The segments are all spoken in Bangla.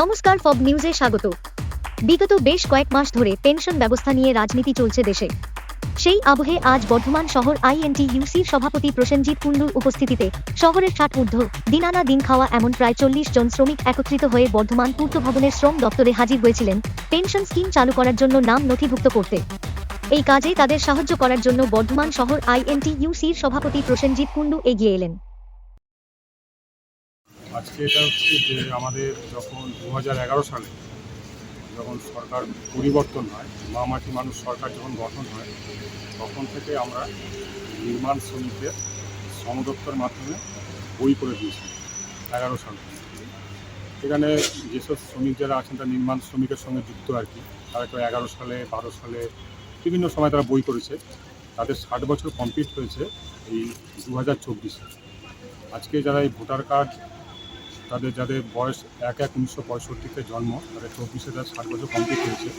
নমস্কার ফব নিউজে স্বাগত। বিগত বেশ কয়েক মাস ধরে পেনশন ব্যবস্থা নিয়ে রাজনীতি চলছে দেশে। সেই আবহে আজ বর্ধমান শহর আইএনটি ইউসির সভাপতি প্রসেনজিৎ কুণ্ডুর উপস্থিতিতে শহরের ষাট ঊর্ধ্ব দিন আনা দিন খাওয়া এমন প্রায় চল্লিশ জন শ্রমিক একত্রিত হয়ে বর্ধমান পূর্ত ভবনের শ্রম দপ্তরে হাজির হয়েছিলেন পেনশন স্কিম চালু করার জন্য নাম নথিভুক্ত করতে। এই কাজে তাদের সাহায্য করার জন্য বর্ধমান শহর আইএনটি ইউসির সভাপতি প্রসেনজিৎ কুণ্ডু এগিয়ে এলেন। আজকে এটা হচ্ছে যে আমাদের যখন দু সালে যখন সরকার পরিবর্তন হয় মা মাটি মানুষ সরকার যখন গঠন হয়, তখন থেকে আমরা নির্মাণ শ্রমিকদের শ্রম দপ্তর মাধ্যমে বই করে দিয়েছি, এগারো সাল। এখানে যেসব শ্রমিক যারা আছেন, তারা নির্মাণ শ্রমিকের সঙ্গে যুক্ত আর কি। তারা কেউ এগারো সালে, বারো সালে বিভিন্ন সময় তারা বই করেছে। তাদের ষাট বছর কমপ্লিট হয়েছে এই দু হাজার চব্বিশে। আজকে যারা এই ভোটার কার্ড তাদের যাদের বয়স এক এক উনিশশো পঁয়ষট্টিতে জন্ম তাদের চব্বিশে যারা ষাট বছর কমপ্লিট হয়েছে।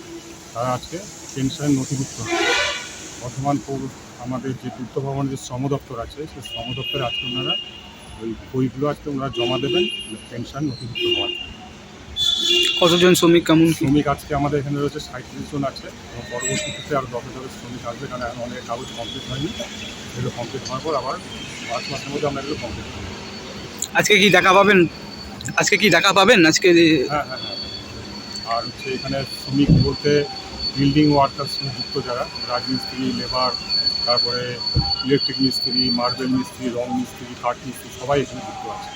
তারা আজকে পেনশনের নথিভুক্ত। বর্ধমান পৌর আমাদের যে পূর্ত ভবনের যে শ্রম দপ্তর আছে সেই শ্রম দপ্তরে আজকে ওনারা ওই বইগুলো আজকে ওনারা জমা দেবেন পেনশন নথিভুক্ত হওয়ার কতজন শ্রমিক কেমন শ্রমিক আজকে আমাদের এখানে রয়েছে সাঁত্রিশ জন আছে। এবং পরবর্তী ক্ষেত্রে আরও দশ হাজার শ্রমিক আসবে কারণ এখন অনেক কাগজ কমপ্লিট হয়নি। এগুলো কমপ্লিট হওয়ার পর আবার পাঁচ মাসের মধ্যে আমরা এগুলো কমপ্লিট করব। আজকে কি দেখা পাবেন? আজকে কি দেখা পাবেন? আজকে হ্যাঁ হ্যাঁ হ্যাঁ। আর হচ্ছে এখানে শ্রমিক বলতে বিল্ডিং ওয়ার্কার সঙ্গে যুক্ত যারা রাজমিস্ত্রি লেবার তারপরে ইলেকট্রিক মিস্ত্রি মার্বেল মিস্ত্রি রং মিস্ত্রি কাঠ মিস্ত্রি সবাই এখানে যুক্ত আছে।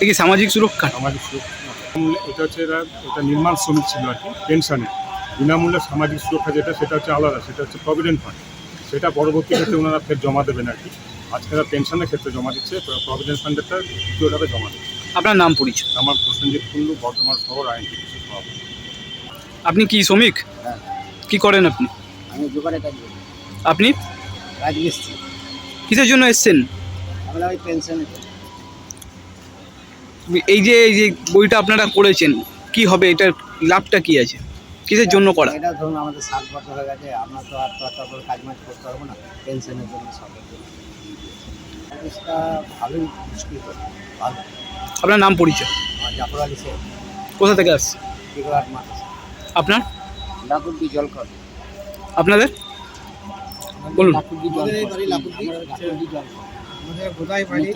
এ কি সামাজিক সুরক্ষা? সামাজিক সুরক্ষা। এটা হচ্ছে এরা এটা নির্মাণ শ্রমিক ছিল আর কি পেনশনে বিনামূল্যে সামাজিক সুরক্ষা যেটা সেটা হচ্ছে আলাদা সেটা হচ্ছে প্রভিডেন্ট ফান্ড সেটা পরবর্তী ক্ষেত্রে ওনারা ফের জমা দেবেন আর কি। আজকে পেনশনের ক্ষেত্রে জমা দিচ্ছে প্রভিডেন্ট ফান্ডেরটা দ্বিতীয় ধাপে জমা দেবে আপনার নাম পরিচয়? আমার প্রসেনজিৎ কুল্লু বর্ধমান শহর আইন চিকিৎসক সভাপতি। আপনি কি শ্রমিক? হ্যাঁ। কি করেন আপনি? আমি দোকানে কাজ করি। আপনি? রাজমিস্ত্রি কিসের জন্য এসছেন? আমরা ওই পেনশন এই যে এই যে বইটা আপনারা করেছেন কি হবে? এটার লাভটা কি আছে? কিসের জন্য করা? এটা ধরুন আমাদের সাত বছর হয়ে গেছে আমরা তো আর তো তারপর কাজ মাজ করতে পারব না পেনশনের জন্য সবের জন্য ভালোই মুশকিল ভালো। আপনার নাম পরিচয়? কোথা থেকে আসছে আপনার? আপনাদের? বলুন। আমাদের বাড়ি